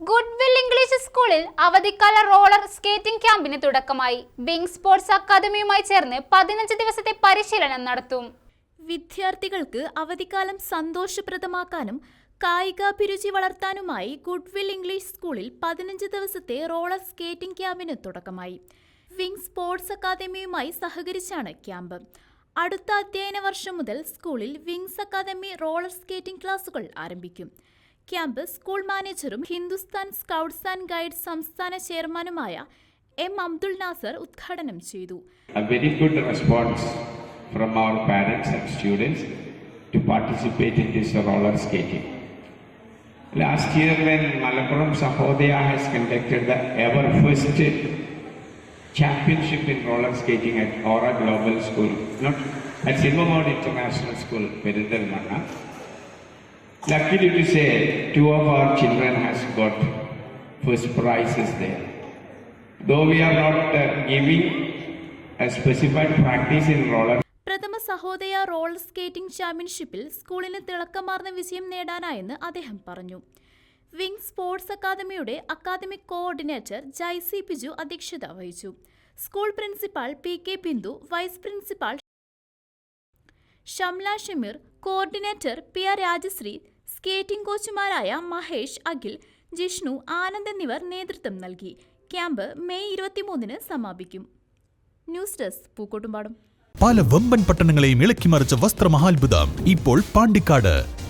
Goodwill English സ്കൂളിൽ അവധിക്കാല roller skating ക്യാമ്പിന് തുടക്കമായി. ബിങ് സ്പോർട്സ് അക്കാദമിയുമായി ചേർന്ന് പതിനഞ്ച് ദിവസത്തെ പരിശീലനം നടത്തും. വിദ്യാർത്ഥികൾക്ക് അവധിക്കാലം സന്തോഷപ്രദമാക്കാനും കായികാഭിരുചി വളർത്താനുമായി ഗുഡ്വിൽ ഇംഗ്ലീഷ് സ്കൂളിൽ പതിനഞ്ച് ദിവസത്തെ റോളർ സ്കേറ്റിംഗ് ക്യാമ്പിന് തുടക്കമായി. വിങ് സ്പോർട്സ് അക്കാദമിയുമായി സഹകരിച്ചാണ് ക്യാമ്പ്. അടുത്ത അധ്യയന വർഷം മുതൽ സ്കൂളിൽ വിങ്സ് അക്കാദമി റോളർ സ്കേറ്റിംഗ് ക്ലാസുകൾ ആരംഭിക്കും. ക്യാമ്പ് സ്കൂൾ മാനേജറും ഹിന്ദുസ്ഥാൻ സ്കൗട്ട്സ് ആൻഡ് ഗൈഡ് സംസ്ഥാന ചെയർമാനുമായ എം അബ്ദുൽ നാസർ ഉദ്ഘാടനം ചെയ്തു a very good response from our parents and students to participate in this roller. Last year, when Malappuram Sahodaya has conducted the ever first championship in roller skating at Aura Global School, not at Silvermount International School, Perindalmana. Luckily to say, two of our children has got first prizes there. Though we are not uh, giving a specified practice in roller പ്രഥമ Sahodaya role skating ചാമ്പ്യൻഷിപ്പിൽ സ്കൂളിന് തിളക്കമാർന്ന വിജയം നേടാനായെന്ന് അദ്ദേഹം പറഞ്ഞു wing sports അക്കാദമിയുടെ academic coordinator Jaisy Biju അധ്യക്ഷത വഹിച്ചു school principal P K Bindu vice principal Shamla Shameer coordinator P R Rajasree skating കോച്ചുമാരായ Mahesh Akhil Jishnu Anand എന്നിവർ നേതൃത്വം നൽകി. ക്യാമ്പ് മെയ് ഇരുപത്തിമൂന്നിന് സമാപിക്കും. ന്യൂസ് ഡെസ്ക് പൂക്കോട്ടുംപാടും. പല വമ്പൻ പട്ടണങ്ങളെയും ഇളക്കിമറിച്ച വസ്ത്രമഹാത്ഭുതം ഇപ്പോൾ പാണ്ടിക്കാട്.